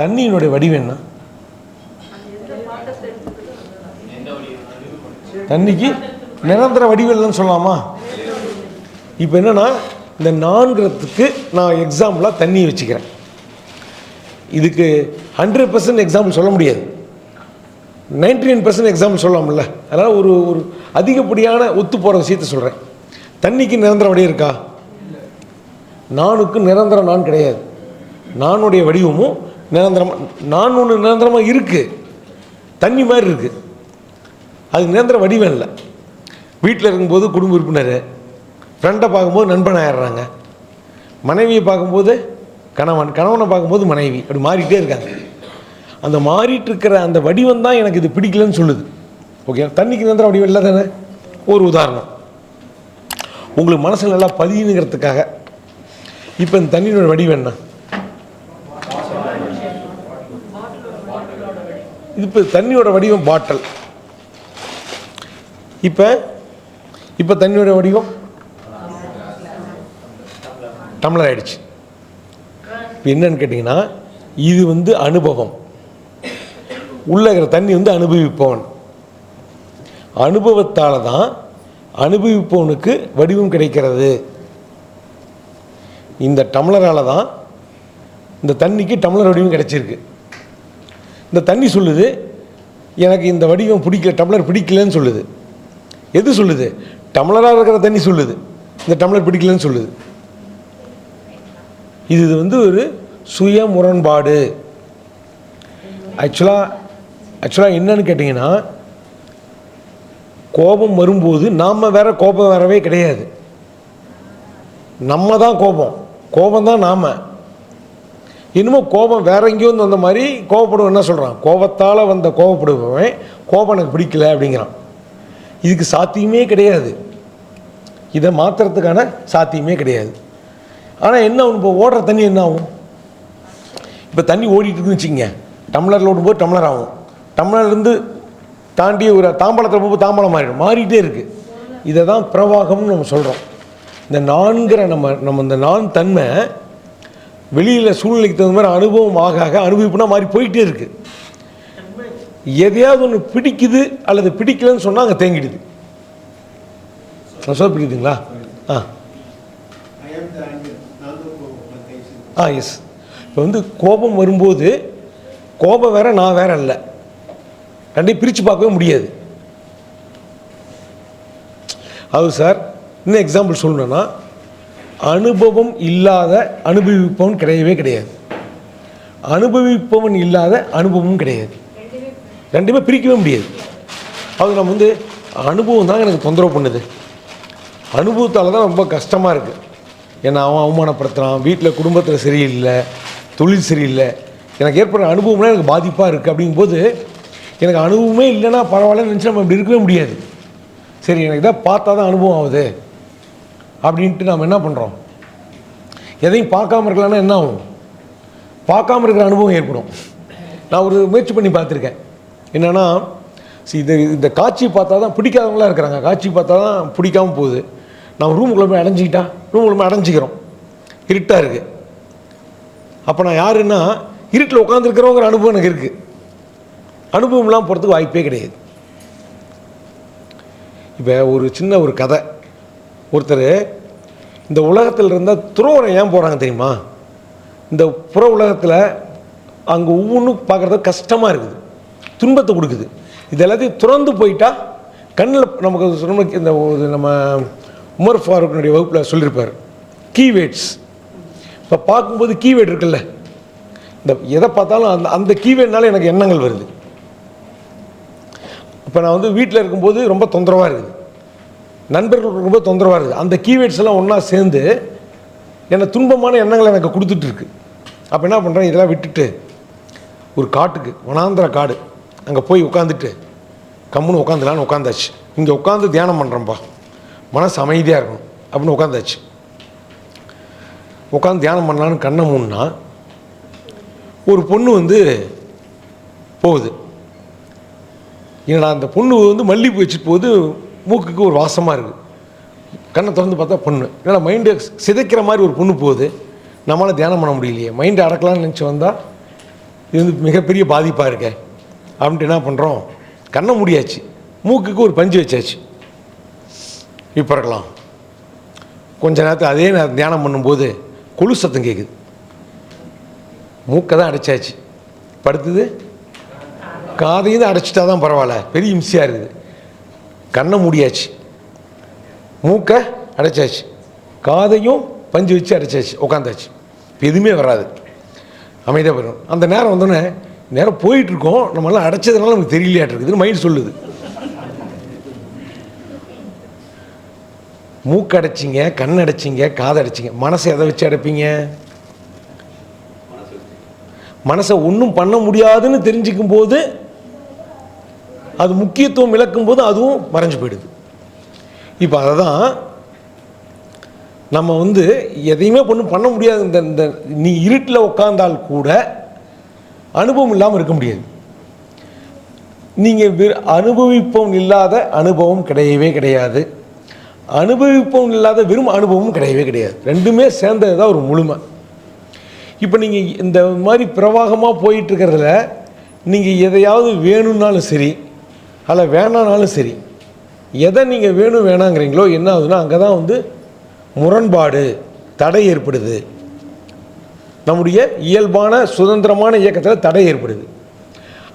தண்ணியினுடைய வடிவம் என்ன? தண்ணிக்கு நிரந்தர வடிவல்னு சொல்லலாமா? இப்போ என்னென்னா இந்த நான்கிறதுக்கு நான் எக்ஸாம்பிளாக தண்ணியை வச்சுக்கிறேன். இதுக்கு ஹண்ட்ரட் பர்சன்ட் எக்ஸாம்பிள் சொல்ல முடியாது. நைன்டி நைன் பர்சன்ட் எக்ஸாம்பிள் சொல்லலாம்ல. அதனால் ஒரு ஒரு அதிகப்படியான ஒத்து போகிற விஷயத்த சொல்கிறேன் தண்ணிக்கு நிரந்தர வடிவம் இருக்கா? நானுக்கு நிரந்தர நான் கிடையாது. நானுடைய வடிவமும் நிரந்தரமாக நான் ஒன்று நிரந்தரமாக இருக்குது தண்ணி மாதிரி இருக்குது அது நிரந்தர வடிவம் இல்லை. வீட்டில் இருக்கும்போது குடும்ப உறுப்பினர் ஃப்ரெண்டை பார்க்கும்போது நண்பன் ஆயிடுறாங்க. மனைவியை பார்க்கும்போது கணவன் கணவனை பார்க்கும்போது மனைவி. அப்படி மாறிட்டே இருக்காங்க. அந்த மாறிட்டு இருக்கிற அந்த வடிவம் தான் எனக்கு இது பிடிக்கலன்னு சொல்லுது. ஓகே தண்ணிக்கு நிரந்தர வடிவம் இல்லை தானே? ஒரு உதாரணம். உங்களுக்கு மனசில் நல்லா பதியுங்கிறதுக்காக இப்போ இந்த தண்ணியினோட வடிவம் என்ன? இப்போ தண்ணியோட வடிவம் பாட்டில் இப்போ இப்போ தண்ணியோட வடிவம்? டம்ளர் ஆயிடுச்சு. இப்போ என்னன்னு கேட்டிங்கன்னா இது வந்து அனுபவம். உள்ள இருக்கிற தண்ணி வந்து அனுபவிப்பவன். அனுபவத்தால் தான் அனுபவிப்பவனுக்கு வடிவம் கிடைக்கிறது. இந்த டம்ளரால் தான் இந்த தண்ணிக்கு டம்ளர் வடிவம் கிடைச்சிருக்கு. இந்த தண்ணி சொல்லுது எனக்கு இந்த வடிவம் பிடிக்கல டம்ளர் பிடிக்கலன்னு சொல்லுது. எது சொல்லுது? டம்ளராக இருக்கிற தண்ணி சொல்லுது. இந்த டம்ளர் பிடிக்கலன்னு சொல்லுது. இது வந்து ஒரு சுய முரண்பாடு. ஆக்சுவலாக ஆக்சுவலாக என்னன்னு கேட்டிங்கன்னா கோபம் வரும்போது நாம் வேற கோபம் வரவே கிடையாது. நம்ம தான் கோபம். கோபம் தான் நாம். இன்னமும் கோபம் வேற எங்கேயோ வந்து வந்த மாதிரி கோபப்படுவன் என்ன சொல்கிறான் கோபத்தால் வந்த கோபப்படுபவன் கோபம் எனக்கு பிடிக்கல அப்படிங்கிறான். இதுக்கு சாத்தியமே கிடையாது. இதை மாற்றுறதுக்கான சாத்தியமே கிடையாது. ஆனால் என்ன ஆகும்? இப்போ ஓடுற தண்ணி என்ன ஆகும்? இப்போ தண்ணி ஓடிட்டுருக்குன்னு இருக்குன்னு வச்சுக்கங்க. டம்ளரில் ஓடும்போது டம்ளர் ஆகும். டம்ளர்லேருந்து தாண்டி ஒரு தாம்பாளத்தில் போகும்போது தாம்பாளம் மாறிடும். மாறிட்டே இருக்குது இதை தான் பிரவாகம்னு நம்ம சொல்கிறோம் இந்த நான்கிற நம்ம நம்ம இந்த நான் தன்மை வெளியில் சூழ்நிலைக்கு தகுந்த மாதிரி அனுபவம் ஆக ஆக அனுபவிப்புனா மாறி போயிட்டே இருக்கு. எதையாவது ஒன்று பிடிக்குது அல்லது பிடிக்கலன்னு சொன்னால் அங்கே தேங்கிடுது. சொல்ல பிடிக்குதுங்களா ஆ. ஆ எஸ் இப்போ வந்து கோபம் வரும்போது கோபம் வேற நான் வேற இல்லை ரெண்டையும் பிரித்து பார்க்கவே முடியாது. அது சார். இன்னும் எக்ஸாம்பிள் சொல்லணுன்னா அனுபவம் இல்லாத அனுபவிப்பவன் கிடையவே கிடையாது. அனுபவிப்பவன் இல்லாத அனுபவமும் கிடையாது. ரெண்டுமே பிரிக்கவே முடியாது. அது நம்ம வந்து அனுபவம் தான் எனக்கு தொந்தரவு பண்ணுது. அனுபவத்தால் தான் ரொம்ப கஷ்டமாக இருக்குது ஏன்னா அவன் அவமானப்படுத்துகிறான் வீட்டில் குடும்பத்தில் சரியில்லை தொழில் சரியில்லை. எனக்கு ஏற்படுற அனுபவம்னா எனக்கு பாதிப்பாக இருக்குது அப்படிங்கும்போது எனக்கு அனுபவமே இல்லைன்னா பரவாயில்லன்னு நினச்சி நம்ம இப்படி இருக்கவே முடியாது. சரி எனக்கு இதை பார்த்தா தான் அனுபவம் ஆகுது. அப்படின்ட்டு நம்ம என்ன பண்ணுறோம் எதையும் பார்க்காம இருக்கலாம்னா என்ன ஆகும்? பார்க்காம இருக்கிற அனுபவம் ஏற்படும். நான் ஒரு முயற்சி பண்ணி பார்த்துருக்கேன். என்னென்னா இது இந்த காட்சி பார்த்தா தான் பிடிக்காதவங்களாம் இருக்கிறாங்க. காட்சி பார்த்தா தான் பிடிக்காம போகுது. நம்ம ரூமுக்குள்ளே போய் அடைஞ்சிக்கிட்டா ரூமுக்குள்ளே போய் அடைஞ்சிக்கிறோம். இருட்டாக இருக்குது அப்போ நான் யாருன்னா இருட்டில் உட்காந்துருக்கிறோங்கிற அனுபவம் எனக்கு இருக்குது அனுபவம்லாம் போகிறதுக்கு வாய்ப்பே கிடையாது. இப்போ ஒரு சின்ன ஒரு கதை. ஒருத்தர் இந்த உலகத்தில் இருந்தால் துறவரம் ஏன் போகிறாங்க தெரியுமா? இந்த புற உலகத்தில் அங்கே ஒவ்வொன்றும் பார்க்குறது கஷ்டமாக இருக்குது. துன்பத்தை கொடுக்குது. இது எல்லாத்தையும் துறந்து போயிட்டா கண்ணில் நமக்கு நமக்கு இந்த ஒரு நம்ம உமர் ஃபாரூக்கினுடைய வகுப்பில் சொல்லியிருப்பார். கீவேட்ஸ் இப்போ பார்க்கும்போது கீவேட் இருக்குல்ல. இந்த எதை பார்த்தாலும் அந்த அந்த கீவேட்னால எனக்கு எண்ணங்கள் வருது. இப்போ நான் வந்து வீட்டில் இருக்கும்போது ரொம்ப தொந்தரவாக இருக்குது. நண்பர்கள் ரொம்ப தொந்தரவாக இருக்குது அந்த கீவேட்ஸ் எல்லாம் ஒன்றா சேர்ந்து என்னை துன்பமான எண்ணங்களை எனக்கு கொடுத்துட்ருக்கு அப்போ என்ன பண்ணுறேன் இதெல்லாம் விட்டுட்டு ஒரு காட்டுக்கு வனாந்திர காடு அங்கே போய் உட்காந்துட்டு கம்முன்னு உட்காந்துலான்னு உட்காந்தாச்சு இங்கே உட்காந்து தியானம் பண்ணுறேன்ப்பா மனசு அமைதியாக இருக்கணும் அப்படின்னு உட்காந்தாச்சு உட்காந்து தியானம் பண்ணலான்னு கண்ணை மூணுனா ஒரு பொண்ணு வந்து போகுது. என்னடா அந்த பொண்ணு வந்து மல்லிகைப்பூ வச்சுட்டு போகுது மூக்குக்கு ஒரு வாசமாக இருக்குது கண்ணை திறந்து பார்த்தா பொண்ணு. ஏன்னா மைண்டு சிதைக்கிற மாதிரி ஒரு பொண்ணு போகுது. நம்மளால் தியானம் பண்ண முடியலையே. மைண்டை அடக்கலாம்னு நினச்சி வந்தால் இது வந்து மிகப்பெரிய பாதிப்பாக இருக்கே. அப்படின்ட்டு என்ன பண்ணுறோம் கண்ணை முடியாச்சு. மூக்குக்கு ஒரு பஞ்சு வச்சாச்சு. இப்போ இருக்கலாம் கொஞ்ச நேரத்தில் அதே நேரம் தியானம் பண்ணும்போது கொலு சத்தம் கேட்குது மூக்கை தான் அடைச்சாச்சு. படுத்தது. காதையும் தான் அடைச்சிட்டா தான் பரவாயில்ல. பெரிய இம்சியாக இருக்குது. கண்ணை மூடியாச்சு. மூக்கை அடைச்சாச்சு. காதையும் பஞ்சு வச்சு அடைச்சாச்சு. உட்காந்தாச்சு இப்போ எதுவுமே வராது. அமைதியாக போயிடும். அந்த நேரம் வந்தோடனே நேரம் போயிட்டுருக்கோம். நம்மளாம் அடைச்சதுனால நமக்கு தெரியலையாட்டு மைண்ட் சொல்லுது. மூக்கு அடைச்சிங்க கண் அடைச்சிங்க காது அடைச்சிங்க. மனசை எதை வச்சு அடைப்பீங்க? மனசை ஒன்றும் பண்ண முடியாதுன்னு தெரிஞ்சுக்கும் போது அது முக்கியத்துவம் இழக்கும் போது அதுவும் மறைஞ்சு போயிடுது. இப்போ அதை தான் நம்ம வந்து எதையுமே ஒன்றும் பண்ண முடியாது. இந்த இந்த நீ இருட்டில் உட்காந்தால் கூட அனுபவம் இல்லாமல் இருக்க முடியாது. நீங்கள் அனுபவிப்பவன் இல்லாத அனுபவம் கிடையவே கிடையாது. அனுபவிப்பவன் இல்லாத வெறும் அனுபவமும் கிடையவே கிடையாது. ரெண்டுமே சேர்ந்தது தான் ஒரு முழுமை. இப்போ நீங்கள் இந்த மாதிரி பிரவாகமாக போயிட்டுருக்கிறதுல நீங்கள் எதையாவது வேணும்னாலும் சரி அதில் வேணானாலும் சரி. எதை நீங்கள் வேணும் வேணாங்கிறீங்களோ என்ன ஆகுதுன்னா அங்கே தான் வந்து முரண்பாடு தடை ஏற்படுது. நம்முடைய இயல்பான சுதந்திரமான இயக்கத்தில் தடை ஏற்படுது.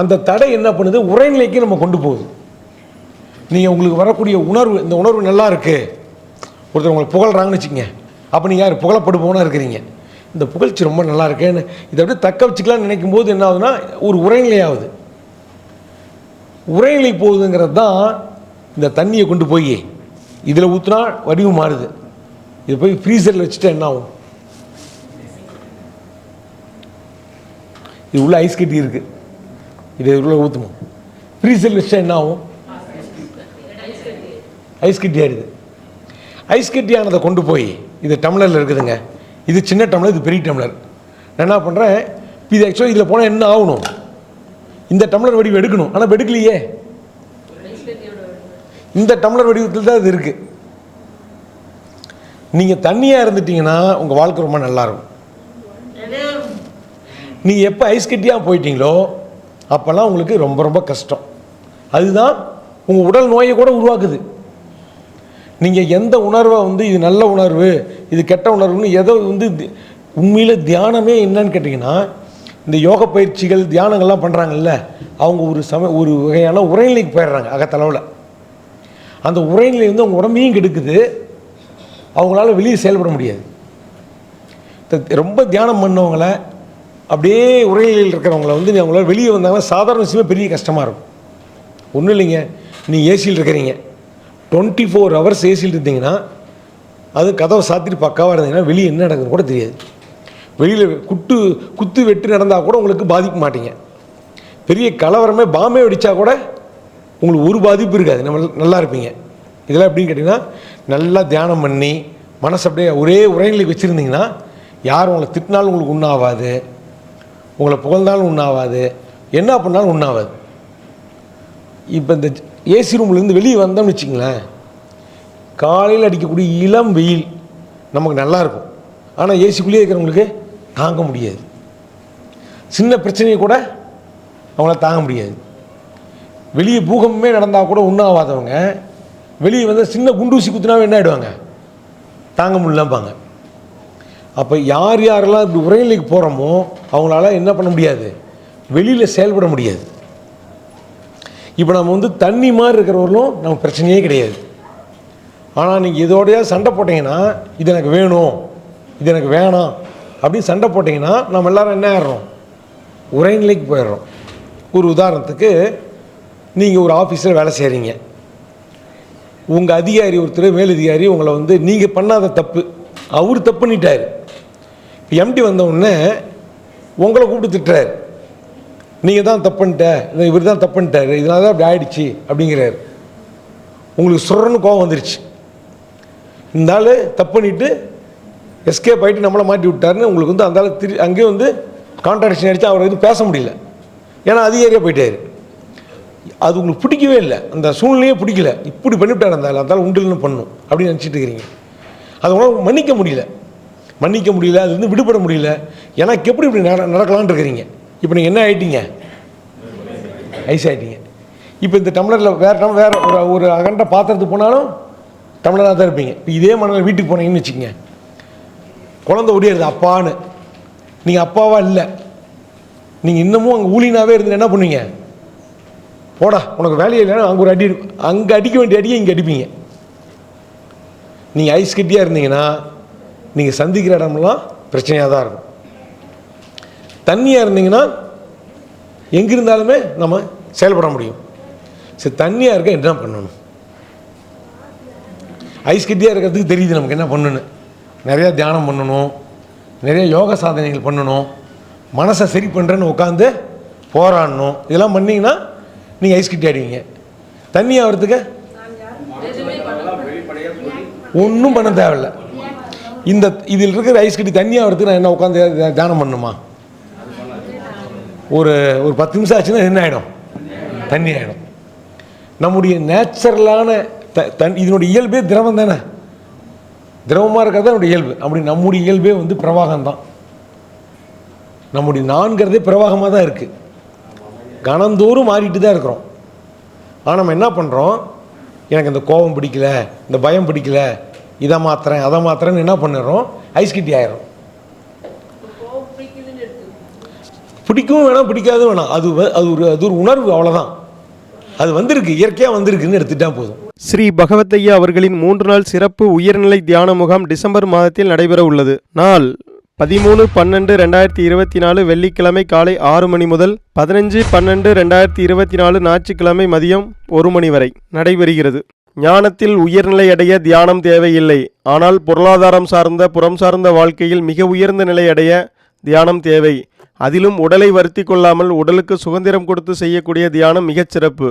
அந்த தடை என்ன பண்ணுது? உரைநிலைக்கு நம்ம கொண்டு போகுது. நீங்கள் உங்களுக்கு வரக்கூடிய உணர்வு இந்த உணர்வு நல்லா இருக்குது ஒருத்தர் உங்களை புகழ்றாங்கன்னு வச்சுக்கோங்க. அப்போ நீங்கள் யார்? புகழப்படுபவனாக இருக்கிறீங்க. இந்த புகழ்ச்சி ரொம்ப நல்லா இருக்கேன்னு இதை அப்படியே தக்க வச்சுக்கலாம்னு நினைக்கும் போது என்ன ஆகுதுன்னா ஒரு உரைநிலை ஆகுது உரைநிலை போகுதுங்கிறது தான் இந்த தண்ணியை கொண்டு போய் இதில் ஊற்றினா வடிவு மாறுது. இது போய் ஃப்ரீசரில் வச்சுட்டா என்ன ஆகும்? இது உள்ள ஐஸ் கட்டி இருக்குது இது உள்ள ஊற்றுமோ ஃப்ரீசரில் வச்சுட்டா என்ன ஆகும்? ஐஸ் கட்டி ஆயிடுது. ஐஸ் கட்டியானதை கொண்டு போய் இது டம்ளரில் இருக்குதுங்க. இது சின்ன டம்ளர் இது பெரிய டம்ளர். நான் என்ன பண்ணுறேன் இது ஆக்சுவலாக இதில் போனால் என்ன ஆகணும்? இந்த டம்ளர் வடிவு எடுக்கணும். ஆனால் எடுக்கலையே இந்த டம்ளர் வடிவத்தில் தான் இது இருக்குது நீங்கள் தண்ணியாக இருந்துட்டீங்கன்னா உங்கள் வாழ்க்கை ரொம்ப நல்லா இருக்கும் நீங்கள் எப்போ ஐஸ் கட்டியாக போயிட்டீங்களோ அப்போல்லாம் உங்களுக்கு ரொம்ப ரொம்ப கஷ்டம். அதுதான் உங்கள் உடல் நோயை கூட உருவாக்குது. நீங்கள் எந்த உணர்வை வந்து இது நல்ல உணர்வு இது கெட்ட உணர்வுன்னு எதோ வந்து உண்மையில் தியானமே என்னன்னு கேட்டிங்கன்னா இந்த யோக பயிற்சிகள் தியானங்கள்லாம் பண்ணுறாங்கல்ல அவங்க ஒரு சம ஒரு வகையான உரைநிலைக்கு போயிடுறாங்க அகத்தளவில். அந்த உரைநிலை வந்து அவங்க உடம்பையும் கெடுக்குது. அவங்களால வெளியே செயல்பட முடியாது. ரொம்ப தியானம் பண்ணவங்கள அப்படியே உரைநிலையில் இருக்கிறவங்கள வந்து நீ அவங்களால வெளியே வந்தாங்கன்னா சாதாரண விஷயமே பெரிய கஷ்டமாக இருக்கும். ஒன்றும் இல்லைங்க. நீ ஏசியில் இருக்கிறீங்க. டுவெண்ட்டி ஃபோர் ஹவர்ஸ் ஏசியில் இருந்தீங்கன்னா அது கதவை சாத்திட்டு பக்காவாக இருந்தீங்கன்னா வெளியே என்ன நடக்குதுன்னு கூட தெரியாது. வெளியில் குட்டு குத்து வெட்டு நடந்தால் கூட உங்களுக்கு பாதிக்க மாட்டீங்க. பெரிய கலவரமே பாம்பே வெடித்தா கூட உங்களுக்கு ஒரு பாதிப்பு இருக்காது. நம்ம நல்லா இருப்பீங்க. இதெல்லாம் எப்படின்னு கேட்டிங்கன்னா நல்லா தியானம் பண்ணி மனசு அப்படியே ஒரே உரைநிலைக்கு வச்சுருந்தீங்கன்னா யார் உங்களை திட்டினாலும் உங்களுக்கு உண்ணாவாது. உங்களை புகழ்ந்தாலும் உண்ணாவாது. என்ன பண்ணாலும் உண்ணாவாது. இப்போ இந்த ஏசி ரூம்லேருந்து வெளியே வந்தோம்னு வச்சிங்களேன் காலையில் அடிக்கக்கூடிய இளம் வெயில் நமக்கு நல்லா இருக்கும். ஆனால் ஏசிக்குள்ளேயே இருக்கிறவங்களுக்கு தாங்க முடியாது. சின்ன பிரச்சனையை கூட அவங்கள தாங்க முடியாது. வெளியே பூகமே நடந்தால் கூட உண்ணாவாதவங்க. வெளியே வந்து சின்ன குண்டூசி குத்துனாவே என்ன ஆகிடுவாங்க தாங்க முடியலம்பாங்க. அப்போ யார் யாரெல்லாம் இப்படி உரைநிலைக்கு போகிறோமோ அவங்களால என்ன பண்ண முடியாது? வெளியில் செயல்பட முடியாது. இப்போ நம்ம வந்து தண்ணி மாதிரி இருக்கிறவர்களும் நமக்கு பிரச்சனையே கிடையாது. ஆனால் நீங்கள் இதோடய சண்டை போட்டிங்கன்னா இது எனக்கு வேணும். இது எனக்கு வேணாம். அப்படின்னு சண்டை போட்டிங்கன்னா நம்ம எல்லாரும் என்ன ஆயிடுறோம்? உரைநிலைக்கு போயிடுறோம். ஒரு உதாரணத்துக்கு நீங்கள் ஒரு ஆஃபீஸில் வேலை செய்கிறீங்க உங்கள் அதிகாரி ஒருத்தர் மேலதிகாரி உங்களை வந்து நீங்கள் பண்ணாத தப்பு அவர் தப்பு பண்ணிட்டாரு. எம்டி வந்தவுடனே உங்களை கூப்பிட்டு திட்டுறாரு. நீங்கள் தான் தப்பு இல்லை இவர் தான் தப்பு பண்ணிட்டார் இதனால தான் அப்படி ஆயிடுச்சு அப்படிங்கிறாரு. உங்களுக்கு சுரன்னு கோவம் வந்துருச்சு. இந்த ஆள் தப்பு பண்ணிட்டு எஸ்கேப் ஆகிட்டு நம்மளை மாட்டி விட்டாருன்னு உங்களுக்கு வந்து அந்த திரு அங்கேயே வந்து கான்ட்ராக்ஷன் அடித்து அவர் வந்து பேச முடியல. ஏன்னா அதிகாரியாக போயிட்டாரு. அது உங்களுக்கு பிடிக்கவே இல்லை. அந்த சூழ்நிலையே பிடிக்கல. இப்படி பண்ணிவிட்டார் அந்த அந்தாலும் உண்டுன்னு பண்ணும் அப்படின்னு நினச்சிட்டு இருக்கிறீங்க. அதை உங்களால் மன்னிக்க முடியல. மன்னிக்க முடியல. அதுலேருந்து விடுபட முடியல. எனக்கு எப்படி இப்படி நட நடக்கலான் இருக்கிறீங்க? இப்போ நீங்கள் என்ன ஆகிட்டீங்க ஐஸ் ஆகிட்டீங்க இப்போ இந்த டம்ளரில் வேறு டம் வேறு ஒரு ஒரு அகண்ட பாத்திரத்துக்கு போனாலும் டம்ளராக தான் இருப்பீங்க. இப்போ இதே மணலில் வீட்டுக்கு போனீங்கன்னு வச்சுக்கோங்க. குழந்தை ஓடிடுது அப்பான்னு. நீங்கள் அப்பாவா இல்லை. நீங்கள் இன்னமும் அங்கே ஊழினாவே இருந்து என்ன பண்ணுவீங்க? போடா உனக்கு வேலையே இல்லைன்னா அங்கே ஒரு அடி அங்கே அடிக்க வேண்டிய அடியை இங்கே அடிப்பீங்க. நீங்கள் ஐஸ் கட்டியாக இருந்தீங்கன்னா நீங்கள் சந்திக்கிற இடமெல்லாம் பிரச்சனையாக தான் இருக்கும். தண்ணியாக இருந்தீங்கன்னா எங்கே இருந்தாலுமே நம்ம செயல்பட முடியும். சரி தண்ணியாக இருக்க என்ன பண்ணணும்? ஐஸ் கட்டியாக இருக்கிறதுக்கு தெரியுது நமக்கு என்ன பண்ணணும் நிறையா தியானம் பண்ணணும் நிறைய யோக சாதனைகள் பண்ணணும் மனசை சரி பண்ணுறேன்னு உட்காந்து போராடணும். இதெல்லாம் பண்ணிங்கன்னா நீங்கள் ஐஸ் கட்டி ஆடுவீங்க தண்ணி ஆகிறதுக்கு ஒன்றும் பண்ண தேவையில்ல. இந்த இதில் இருக்கிற ஐஸ் கட்டி தண்ணி ஆகிறதுக்கு நான் என்ன உட்காந்து தியானம் பண்ணணுமா? ஒரு ஒரு பத்து நிமிஷம் ஆச்சுன்னா என்ன ஆகிடும் தண்ணி ஆகிடும் நம்முடைய நேச்சுரலான த தன் இதனுடைய இயல்பே திரவம் தானே? திரவமாக இருக்கிறது தான் இயல்பு. அப்படி நம்முடைய இயல்பே வந்து பிரவாகம் தான் நம்முடைய நான்கிறதே பிரவாகமாக தான் இருக்குது கணந்தோறும் மாறிட்டு தான் இருக்கிறோம். ஆனால் நம்ம என்ன பண்ணுறோம் எனக்கு இந்த கோபம் பிடிக்கல இந்த பயம் பிடிக்கல இதை மாத்திரேன் அதை மாத்துறேன்னு என்ன பண்ணிடுறோம்? ஐஸ் கட்டி ஆயிரும் பிடிக்கவும் வேணாம் பிடிக்காதும் வேணாம். அது வ- அது ஒரு அது ஒரு உணர்வு அவ்வளோதான் அது வந்திருக்கு இயற்கையாக வந்திருக்குன்னு எடுத்துட்டா போதும். ஸ்ரீ பகவத்தையா அவர்களின் மூன்று நாள் சிறப்பு உயர்நிலை தியான முகாம் டிசம்பர் மாதத்தில் நடைபெற உள்ளது. நாள் பதிமூணு பன்னெண்டு ரெண்டாயிரத்தி இருபத்தி நாலு வெள்ளிக்கிழமை காலை ஆறு மணி முதல் பதினஞ்சு பன்னெண்டு ரெண்டாயிரத்தி இருபத்தி நாலு ஞாயிற்றுக்கிழமை மதியம் ஒரு மணி வரை நடைபெறுகிறது. ஞானத்தில் உயர்நிலை அடைய தியானம் தேவையில்லை. ஆனால் பொருளாதாரம் சார்ந்த புறம் சார்ந்த வாழ்க்கையில் மிக உயர்ந்த நிலை அடைய தியானம் தேவை. அதிலும் உடலை வருத்தி கொள்ளாமல் உடலுக்கு சுதந்திரம் கொடுத்து செய்யக்கூடிய தியானம் மிகச் சிறப்பு.